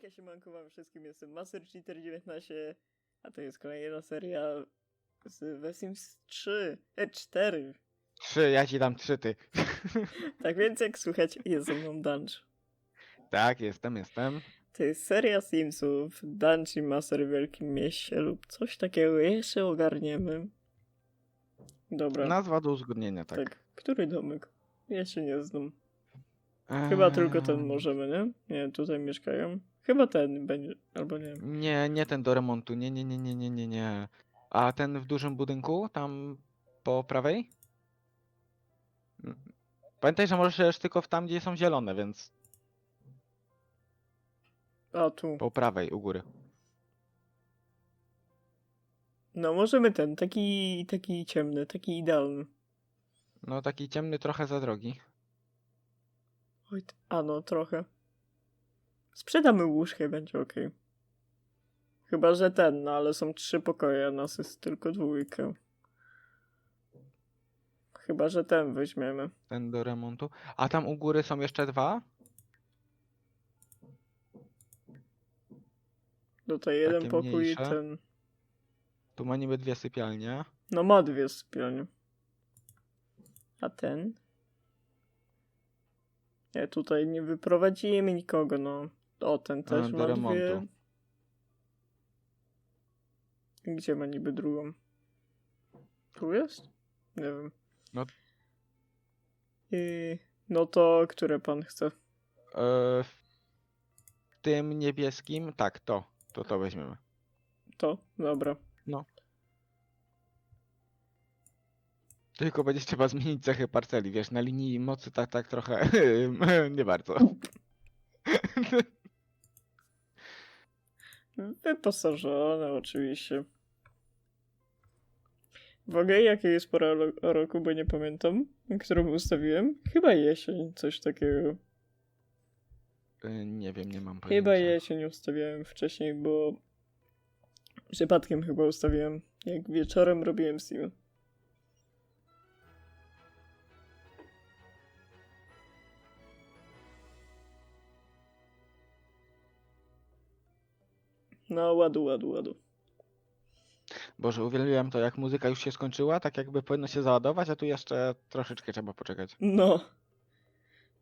Hejka, siemanko wam wszystkim, jestem Master Cheater 19, a to jest kolejna seria z The Sims 3, e 4. Trzy, ja ci dam trzy ty. Tak więc jak słychać, jest ze mną Dungeon. Tak, jestem, jestem. To jest seria Simsów, Dungeon Master w Wielkim Mieście lub coś takiego, jeszcze ogarniemy. Dobra, Nazwa do uzgodnienia, tak. tak. Który domek? Jeszcze nie znam. Chyba tylko ten Eee, możemy, nie? Nie, tutaj mieszkają. Chyba ten będzie, albo nie. Nie, nie ten do remontu, nie, nie, nie, nie, nie, nie, nie. A ten w dużym budynku, tam po prawej? Mm. Pamiętaj, że możesz jechać tylko w tam, gdzie są zielone, więc A tu. po prawej, u góry. No możemy ten, taki, taki ciemny, taki idealny. No taki ciemny trochę za drogi. Oj, t- a no, trochę. Sprzedamy łóżkę, i będzie ok. Chyba, że ten, no ale są trzy pokoje, a nas jest tylko dwójkę. Chyba, że ten weźmiemy. Ten do remontu. A tam u góry są jeszcze dwa? Tutaj jeden Takie pokój i mniejsze. ten. Tu ma niby dwie sypialnie. No ma dwie sypialnie. A ten? Nie, tutaj nie wyprowadzimy nikogo, no. O, ten też do ma remontu. dwie. Gdzie ma niby drugą? Tu jest? Nie wiem. No. I... No to, które pan chce? Eee, w tym niebieskim, tak, to. To to weźmiemy. To? Dobra. Tylko będzie trzeba zmienić cechy parceli, wiesz, na linii mocy tak, tak trochę nie bardzo. Wyposażone oczywiście. W ogóle jakie jest pora roku, bo nie pamiętam, którą ustawiłem? Chyba jesień, coś takiego. Y, Nie wiem, nie mam pojęcia. Chyba jesień ustawiałem wcześniej, bo przypadkiem chyba ustawiłem, jak wieczorem robiłem sim. No, ładu, ładu, ładu. Boże, uwielbiam to, jak muzyka już się skończyła, tak jakby powinno się załadować, a tu jeszcze troszeczkę trzeba poczekać. No.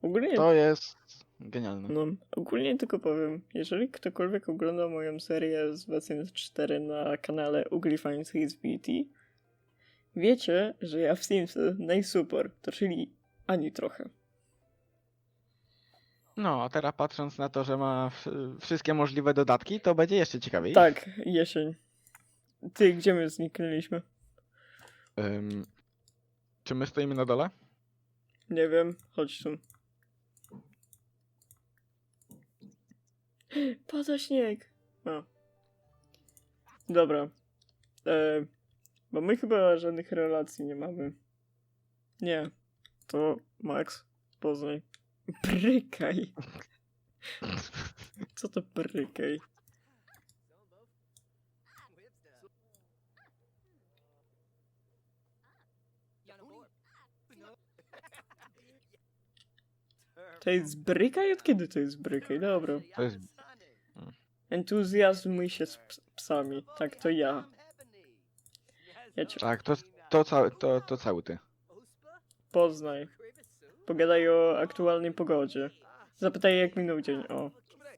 Ogólnie To jest genialne. No, ogólnie tylko powiem, jeżeli ktokolwiek ogląda moją serię z Wacyn 4 na kanale Ugly Finds His Beauty, wiecie, że ja w Simsy najsuper, to czyli ani trochę. No, a teraz patrząc na to, że ma wszystkie możliwe dodatki, to będzie jeszcze ciekawiej. Tak, jesień. Ty, gdzie my zniknęliśmy? Ym, czy my stoimy na dole? Nie wiem, chodź tu. Pada śnieg. A. Dobra. E, bo my chyba żadnych relacji nie mamy. Nie. To Max, poznaj. Brykaj. Co to brykaj? To jest brykaj? Od kiedy to jest brykaj? Dobra. To jest... Entuzjazmuj się z ps- psami. Tak, to ja. Ja cię Tak, to, to, ca to, to cały ty. poznaj. Pogadaj o aktualnej pogodzie. Zapytaj jak minął dzień. O.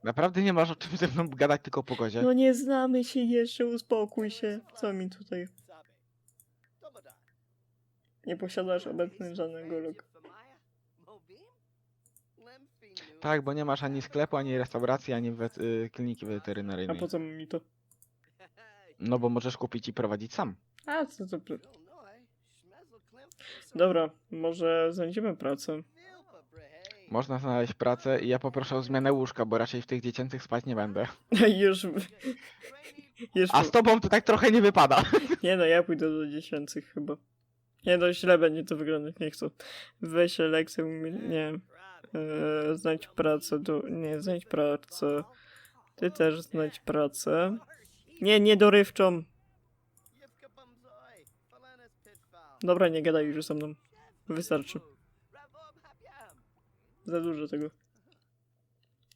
Naprawdę nie masz o czym ze mną gadać, tylko o pogodzie? No nie znamy się jeszcze, uspokój się. Co mi tutaj? Nie posiadasz obecnie żadnego logo. Tak, bo nie masz ani sklepu, ani restauracji, ani wet- y, kliniki A weterynaryjnej. po co mi to? No bo możesz kupić i prowadzić sam. A, co to? Dobra, może znajdziemy pracę. Można znaleźć pracę i ja poproszę o zmianę łóżka, bo raczej w tych dziecięcych spać nie będę. już... już A z tobą to tak trochę nie wypada. Nie no, ja pójdę do dziesięcych chyba. Nie no, źle będzie to wyglądać, nie chcę. Weź lekcję, nie. Eee, znajdź pracę, do... nie, znajdź pracę. Ty też znajdź pracę. Nie, nie dorywczą. Dobra, nie gadaj już ze mną. Wystarczy. Za dużo tego.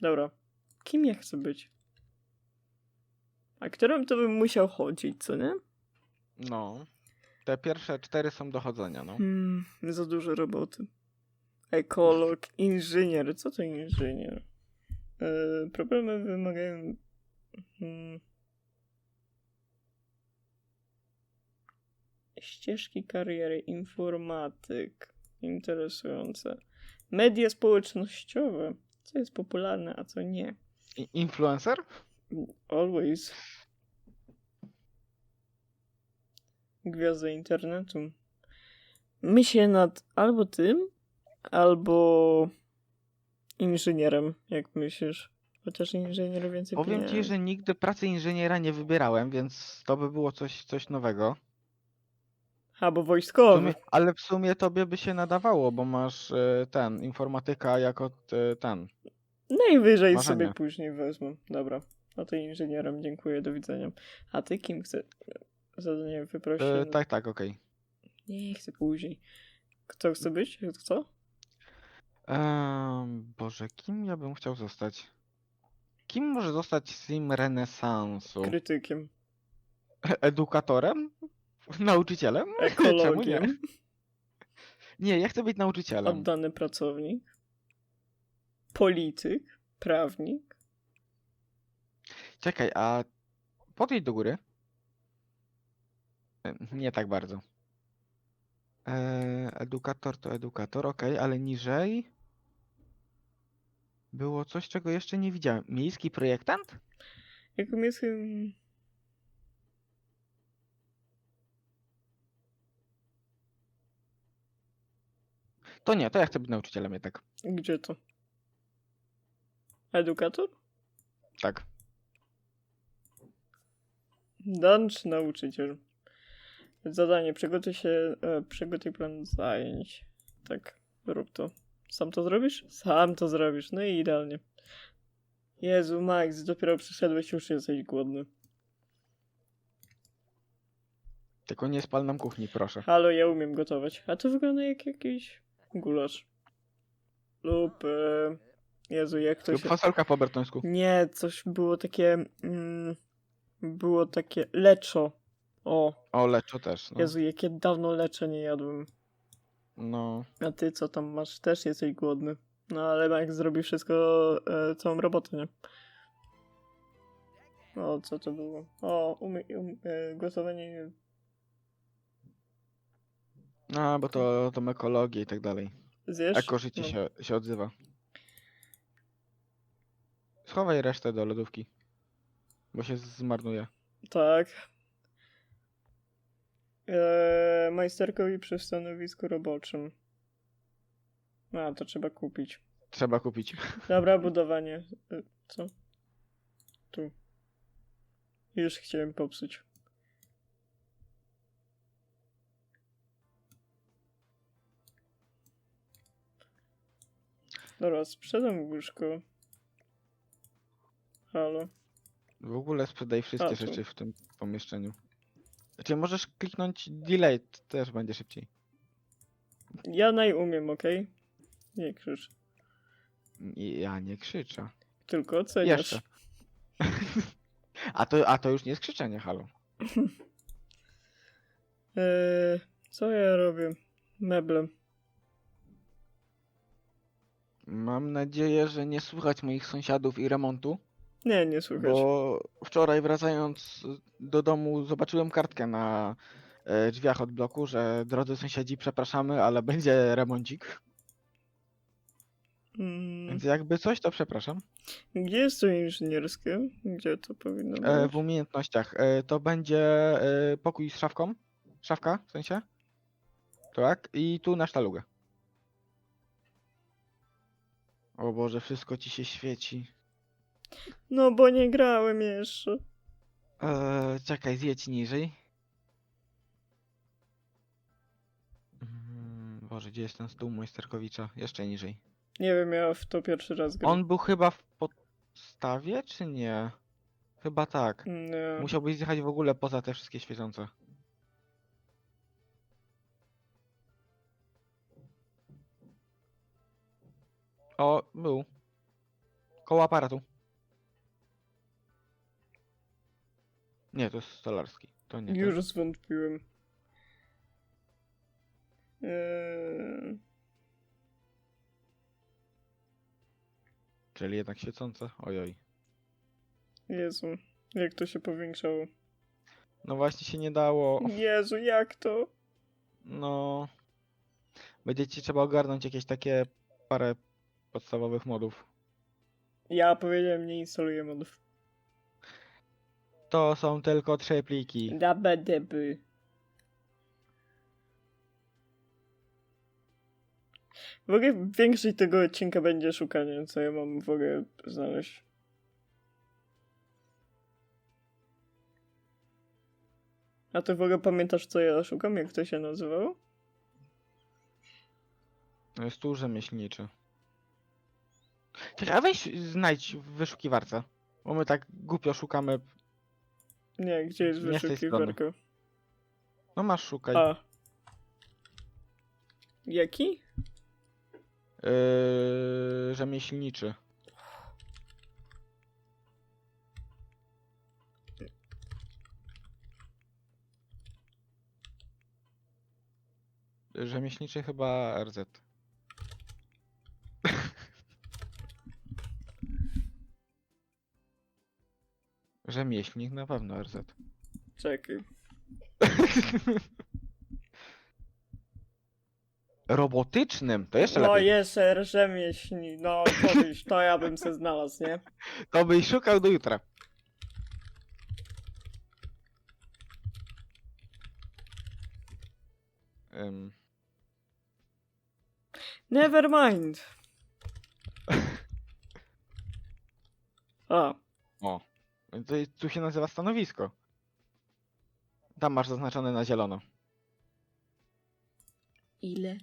Dobra. Kim ja chcę być? A którym to bym musiał chodzić, co nie? No. Te pierwsze cztery są dochodzenia, no. Hmm, za dużo roboty. Ekolog, inżynier. Co to inżynier? E, problemy wymagają. Hmm. Ścieżki kariery, informatyk. Interesujące. Media społecznościowe. Co jest popularne, a co nie. Influencer? Always. Gwiazda internetu. Myślę nad albo tym, albo inżynierem, jak myślisz. Chociaż inżynier więcej Powiem ci, pieniędzy. że nigdy pracy inżyniera nie wybierałem, więc to by było coś, coś nowego. A, bo W wojskowy. sumie, ale w sumie tobie by się nadawało, bo masz e, ten, informatyka jako e, ten. Najwyżej Marzenie. sobie później wezmę. Dobra. No to inżynierem, dziękuję, do widzenia. A ty kim chcesz? Zadanie wyprosić? E, tak, tak, okej. Nie chcę później. Kto chce być? Em, Boże, kim ja bym chciał zostać? Kim może zostać sim renesansu? Krytykiem. Edukatorem? Nauczycielem? Nie? Ekologiem. Nie, ja chcę być nauczycielem. Oddany pracownik. Polityk. Prawnik. Czekaj, a podejdź do góry. E, Nie tak bardzo. E, edukator to edukator, okej, ale niżej było coś, czego jeszcze nie widziałem. Miejski projektant? Jaką jest... To nie, to ja chcę być nauczycielem jednak. Gdzie to? Edukator? Tak. Dan czy nauczyciel? Zadanie. Przygotuj się, e, przygotuj plan zajęć. Tak, rób to. Sam to zrobisz? Sam to zrobisz. No i idealnie. Jezu, Max, dopiero przyszedłeś, już jesteś głodny. Tylko nie spal nam kuchni, proszę. Halo, ja umiem gotować. A to wygląda jak jakiś gulasz. Lub... E... Jezu, jak to Lub się... fasolka po bertońsku. Nie, coś było takie... Mm, było takie leczo. O, O, leczo też, no. Jezu, jakie dawno lecze nie jadłem. No, A ty co tam masz? Też jesteś głodny. No ale Max zrobi wszystko, e, całą robotę, nie? O, co to było? O, umy, um, e, gotowanie... a, bo to, to ekologia i tak dalej. Zjesz? Eko życie No. się, się odzywa. Schowaj resztę do lodówki. Bo się zmarnuje. Tak. E, majsterkowi przy stanowisku roboczym. A, to trzeba kupić. Trzeba kupić. Dobra, budowanie. E, co? Tu. Już chciałem popsuć. Dobra, sprzedam łóżko. Halo. W ogóle sprzedaj wszystkie A, tu. rzeczy w tym pomieszczeniu. Znaczy możesz kliknąć delay, też będzie szybciej. Ja naj umiem, okej? Nie krzycz. I ja nie krzyczę. Tylko oceniasz. Jeszcze. a, to, a to już nie jest krzyczenie, halo. Eee, co ja robię? Meble. Mam nadzieję, że nie słychać moich sąsiadów i remontu, Nie, nie słychać. bo wczoraj wracając do domu zobaczyłem kartkę na e, drzwiach od bloku, że drodzy sąsiedzi, przepraszamy, ale będzie remoncik. Mm, Więc jakby coś, to przepraszam. gdzie jest to inżynierskie? Gdzie to powinno E, być? w umiejętnościach. E, to będzie e, pokój z szafką. Szafka, w sensie. Tak. I tu na sztalugę. O Boże, wszystko ci się świeci. No bo nie grałem jeszcze. E, czekaj, zjedź niżej. Mm, Boże, gdzie jest ten stół majsterkowicza? Jeszcze niżej. Nie wiem, ja w to pierwszy raz gram. On był chyba w podstawie, czy nie? Chyba tak. Nie. Musiałbyś zjechać w ogóle poza te wszystkie świecące. O, był. Koło aparatu. Nie, to jest stolarski. To nie. Już To... zwątpiłem. Eee, Czyli jednak świecące. Ojoj. Jezu, jak to się powiększało. No właśnie się nie dało. Jezu, jak to? No. Będzie ci trzeba ogarnąć jakieś takie parę podstawowych modów. Ja powiedziałem, nie instaluję modów. To są tylko trzy pliki. Dabedeby. W ogóle większość tego odcinka będzie szukanie, co ja mam w ogóle znaleźć. A ty w ogóle pamiętasz, co ja szukam? Jak to się nazywało? To jest tu rzemieślniczy. Czekaj, a weź znajdź w wyszukiwarce. Bo my tak głupio szukamy. Nie, gdzie jest Nie z tej wyszukiwarka? No masz szukaj. A. Jaki? Yy, rzemieślniczy. Rzemieślniczy chyba RZ. Rzemieślnik na pewno RZ. Czekaj. Robotycznym to jeszcze No lepiej. jeszcze rzemieślni, no powiedz, to ja bym se znalazł, nie? To byś szukał do jutra. Ym, Never mind. A, o, to, tu się nazywa stanowisko. Tam masz zaznaczone na zielono. ile?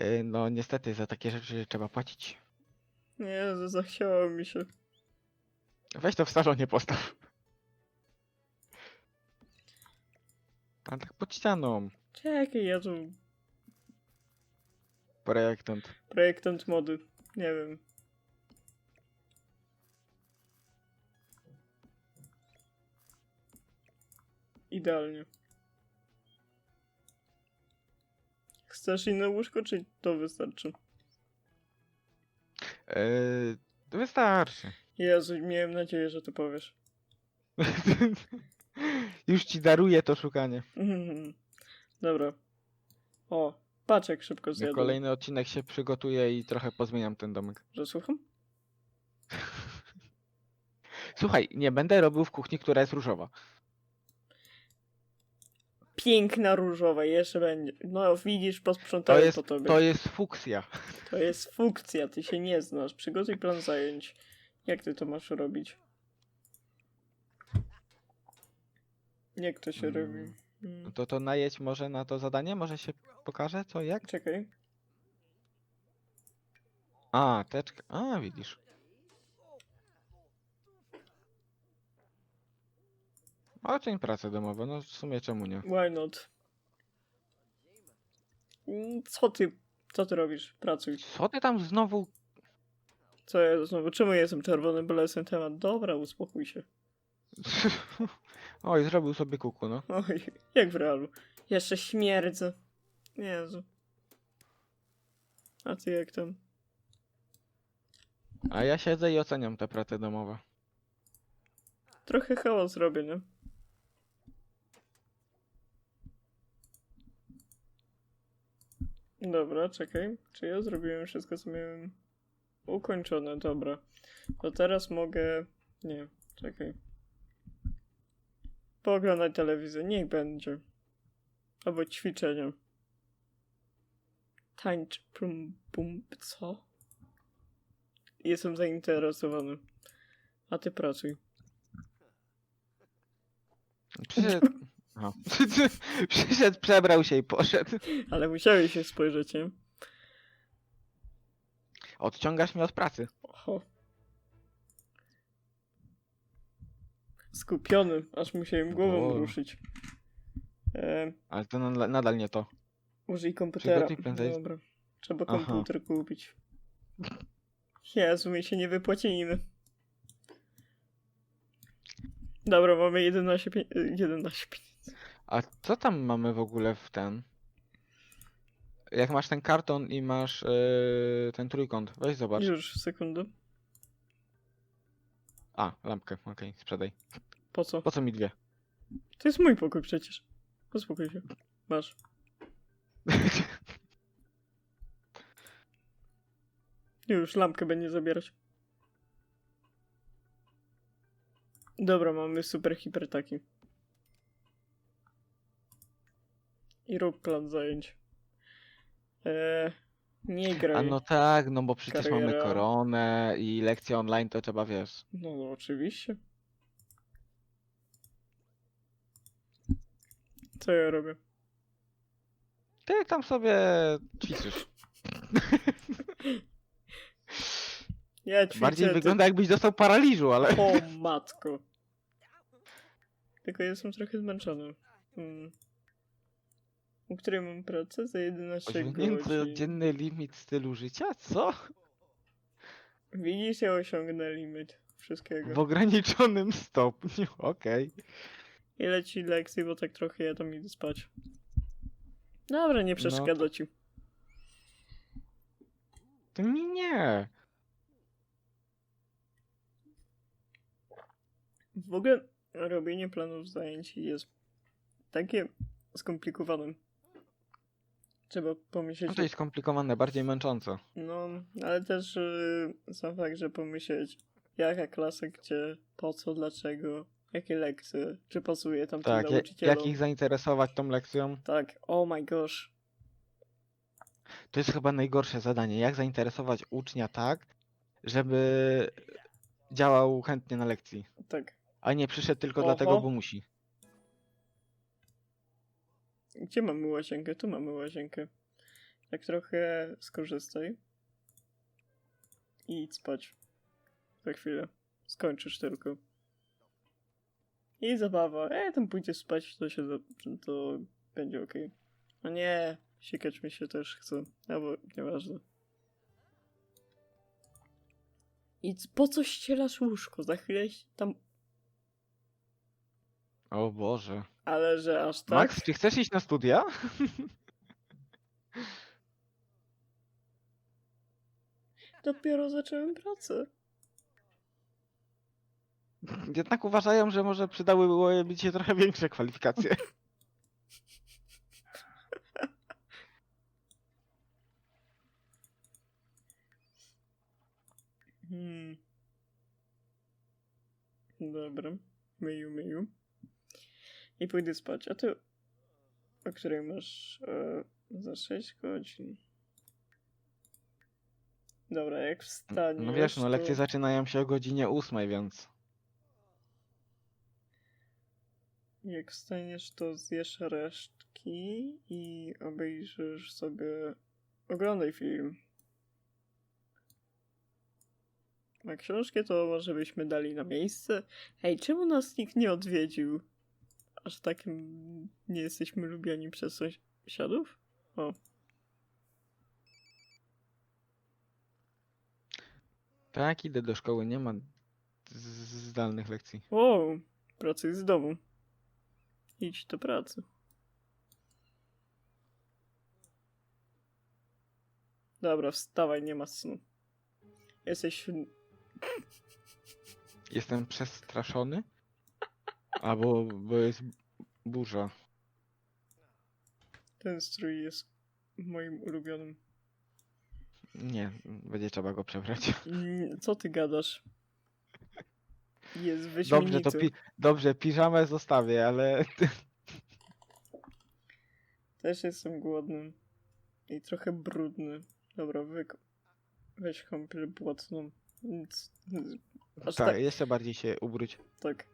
Yy, no niestety za takie rzeczy trzeba płacić. Nie, zachciało mi się. Weź to w salonie postaw. A tak pod ścianą. Czekaj, ja tu Projektant. projektant mody, nie wiem. Idealnie. Chcesz inne łóżko, czy to wystarczy? Yy, wystarczy. Jezu, miałem nadzieję, że to powiesz. Już ci daruję to szukanie. Mhm. Dobra. O, paczek szybko Na zjadłem. kolejny odcinek się przygotuję i trochę pozmieniam ten domek. Że słucham? Słuchaj, nie będę robił w kuchni, która jest różowa. Piękna różowa, jeszcze będzie. No widzisz, To posprzątałem jest, po tobie. to jest fuksja. To jest funkcja, ty się nie znasz. Przygotuj plan zajęć. Jak ty to masz robić? Jak to się Mm. robi? Mm. No to to najedź może na to zadanie? Może się pokaże co, jak? Czekaj. A, teczka. A, widzisz. Oceń pracę domową, no w sumie czemu nie? Why not? Mm, Co ty, co ty robisz? Pracuj. Co ty tam znowu... Co ja znowu? Czemu jestem czerwony, bolesny temat? Dobra, uspokój się. Oj, zrobił sobie kuku, no. Oj, jak w realu. Jeszcze śmierdzę. Jezu. A ty jak tam? A ja siedzę i oceniam te prace domowe. Trochę hałas robię, nie? Dobra, czekaj. Czy ja zrobiłem wszystko, co miałem ukończone? Dobra. To teraz mogę... Nie, czekaj. Pooglądać telewizję. Niech będzie. Albo ćwiczenia. Tańcz... Pum, pum... Co? Jestem zainteresowany. A ty pracuj. Przyszedł... Aha. Przyszedł, przebrał się i poszedł. Ale musiałeś się spojrzeć, nie? Odciągasz mnie od pracy. Oho. Skupiony, aż musiałem głową O. ruszyć. E, Ale to nadal, nadal nie to. użyj komputera. Przygotuj prędzej- Dobra. Trzeba Aha. komputer kupić. Jezu, my się nie wypłacimy. Dobra, mamy 11 pie... 11 pieniędzy. A co tam mamy w ogóle w ten? Jak masz ten karton i masz yy, ten trójkąt, weź zobacz. Już, sekundę. A, lampkę, okej, sprzedaj. Po co? Po co mi dwie? To jest mój pokój przecież. Uspokój się. Masz. Już, lampkę będzie zabierać. Dobra, mamy super hipertaki. I rób plan zajęć. Eee, nie graj. A no tak, no bo przecież mamy Kariera. koronę i lekcje online to trzeba, wiesz. No, no oczywiście. Co ja robię? Ty tam sobie ćwiczysz. Ja ćwiczę, Bardziej ty- wygląda jakbyś dostał paraliżu, ale... O matko. Tylko jestem trochę zmęczony. Hmm. U której mam pracę? Za 11 Osiągnięty godzin. dzienny limit stylu życia? Co? Widzisz, ja osiągnę limit wszystkiego. W ograniczonym stopniu, okej. Ile ci lekcji, bo tak trochę ja tam idę spać. Dobra, nie No. przeszkadza ci. To nie, nie. W ogóle robienie planów zajęć jest takie skomplikowane. Trzeba pomyśleć. No to jest skomplikowane, bardziej męczące. No, ale też yy, sam fakt, że pomyśleć, jaka klasa, gdzie, po co, dlaczego, jakie lekcje, czy pasuje tam Tak, tym nauczycielom. jak ich zainteresować tą lekcją? Tak, oh my gosh. To jest chyba najgorsze zadanie. Jak zainteresować ucznia tak, żeby działał chętnie na lekcji, Tak. a nie przyszedł tylko Oho. dlatego, bo musi. Gdzie mamy łazienkę? Tu mamy łazienkę. Tak trochę skorzystaj. I idź spać. Za chwilę. Skończysz tylko. I zabawa. E, tam pójdziesz spać, to się to będzie okej. No nie, sikać mi się też chce. Albo nieważne. I po co ścielasz łóżko? Za chwilę tam... O Boże. Ale że aż tak? Max, czy chcesz iść na studia? Dopiero zacząłem pracę. Jednak uważają, że może przydałyby się trochę większe kwalifikacje. Hmm. Dobra. Myju, myju. I pójdę spać. A ty o której masz e, za 6 godzin? Dobra, jak wstaniesz... No wiesz, no to- lekcje zaczynają się o godzinie ósmej, więc... Jak wstaniesz, to zjesz resztki i obejrzysz sobie... Oglądaj film. A książkę to może byśmy dali na miejsce? Hej, czemu nas nikt nie odwiedził? Aż tak nie jesteśmy lubiani przez sąsiadów? O, Tak, idę do szkoły, nie ma zdalnych lekcji. o, pracuj z domu. Idź do pracy. Dobra, wstawaj, nie ma snu. Jesteś Jestem przestraszony? Albo bo jest burza. Ten strój jest moim ulubionym. Nie, będzie trzeba go przebrać. Mm, Co ty gadasz? Jest Dobrze, wyśmienity. to pi dobrze, piżamę zostawię, ale Też jestem głodny. I trochę brudny. Dobra, wyk... weź kąpiel błotną. Nic. Aż tak, tak. jeszcze bardziej się ubróć. tak.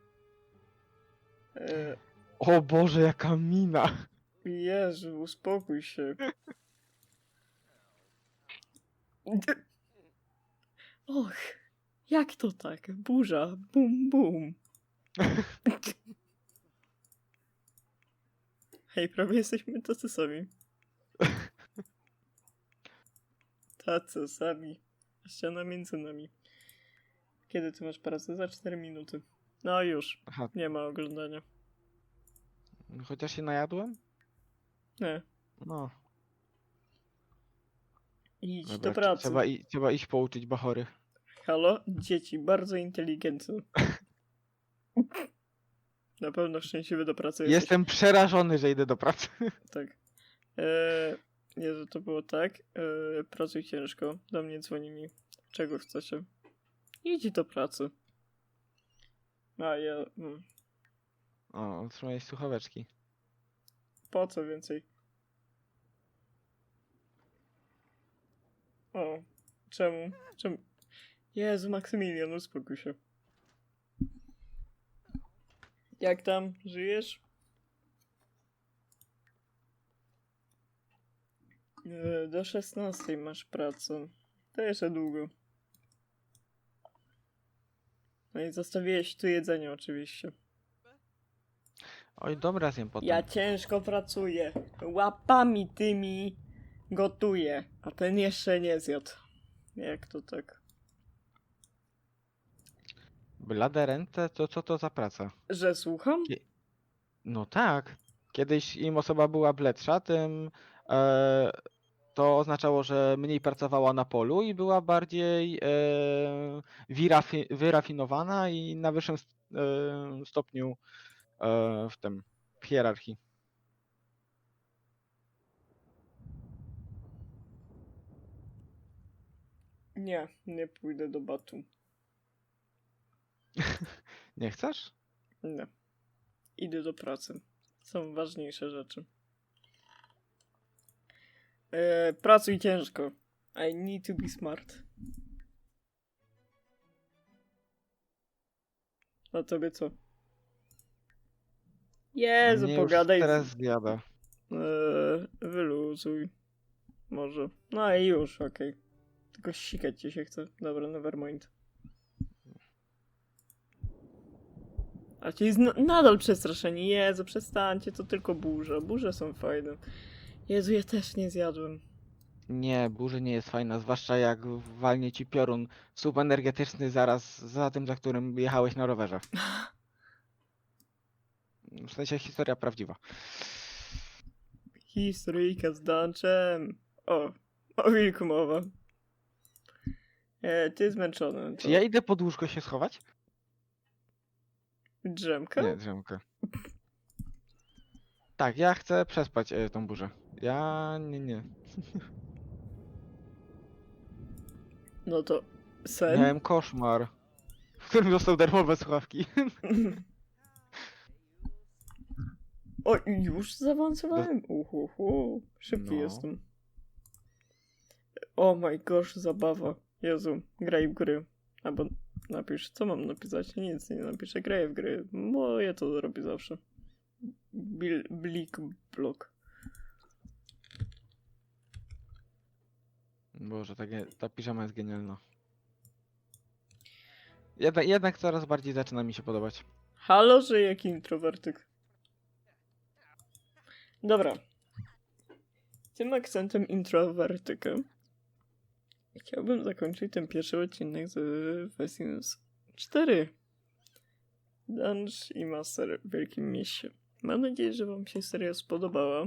E, O Boże, jaka mina! Jezu, uspokój się. Och, jak to tak? Burza, bum bum. Hej, prawie jesteśmy tacy sami. Tacy sami. Ściana między nami. Kiedy ty masz pracę? Za 4 minuty. No już, Aha, nie ma oglądania. chociaż się najadłem? Nie. No. Idź Dobra, do pracy. Trzeba, i, trzeba iść pouczyć bachory. Halo? Dzieci, bardzo inteligentne. Na pewno szczęśliwy do pracy jesteś. Jestem przerażony, że idę do pracy. Tak. Eee, nie, że to było tak. Eee, pracuj ciężko. Do mnie dzwonili. Czego chcecie? Idź do pracy. A ja... Mm, O, otrzymałeś słuchaweczki. po co więcej? O, czemu? Czemu? Jezu, Maksymilian, uspokój się. Jak tam? Żyjesz? E, Do 16 masz pracę. To jeszcze długo. No i zostawiłeś tu jedzenie oczywiście. Oj, dobra, zjem potem. Ja ciężko pracuję. Łapami tymi gotuję. A ten jeszcze nie zjadł. Jak to tak? Blade ręce, to co to za praca? Że słucham? No tak. Kiedyś im osoba była bledsza, tym e, to oznaczało, że mniej pracowała na polu i była bardziej e, wyrafinowana i na wyższym e, stopniu e, w tym w hierarchii. Nie, nie pójdę do batu. Nie chcesz? Nie. Idę do pracy. Są ważniejsze rzeczy. E, pracuj ciężko. I need to be smart. A tobie co? Jezu, Mnie już pogadaj. z- Teraz zjada. Eee, wyluzuj. Może. No i już, okej. Tylko sikać ci się chce. Dobra, nevermind. A ci jest nadal przestraszeni. Jezu, przestańcie, to tylko burze. Burze są fajne. Jezu, ja też nie zjadłem. Nie, burzy nie jest fajna, zwłaszcza jak walnie ci piorun subenergetyczny zaraz za tym, za którym jechałeś na rowerze. W sensie historia prawdziwa. Historyjka z Dunchem. O, o wilku mowa. E, ty zmęczony. Czy To ja idę pod łóżko się schować? Drzemka? Nie, drzemkę. Tak, ja chcę przespać e, tą burzę. Ja nie, nie. No to sen? Miałem koszmar, w którym dostał darmowe słuchawki. O, już zaawansowałem? Uhuhu, szybki No. jestem. O my gosh, zabawa. Jezu, graj w gry. Albo napisz, co mam napisać? Nic nie napiszę, graj w gry. Bo ja to robię zawsze. Bil, blik blok. Boże, ta, ta piżama jest genialna. Jednak, jednak coraz bardziej zaczyna mi się podobać. Halo, że jaki introwertyk. Dobra. Tym akcentem introwertyka chciałbym zakończyć ten pierwszy odcinek z Vesins 4. Dunge i Master w Wielkim Mieście. Mam nadzieję, że wam się seria spodobała.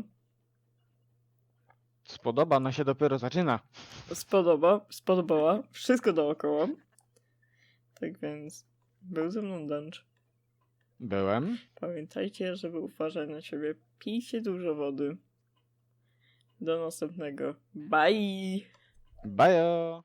Spodoba, no się dopiero zaczyna. Spodoba, spodobała. Wszystko dookoła. Tak więc był ze mną Dunge. Byłem. Pamiętajcie, żeby uważać na siebie. Pijcie dużo wody. Do następnego. Bye! Bajo!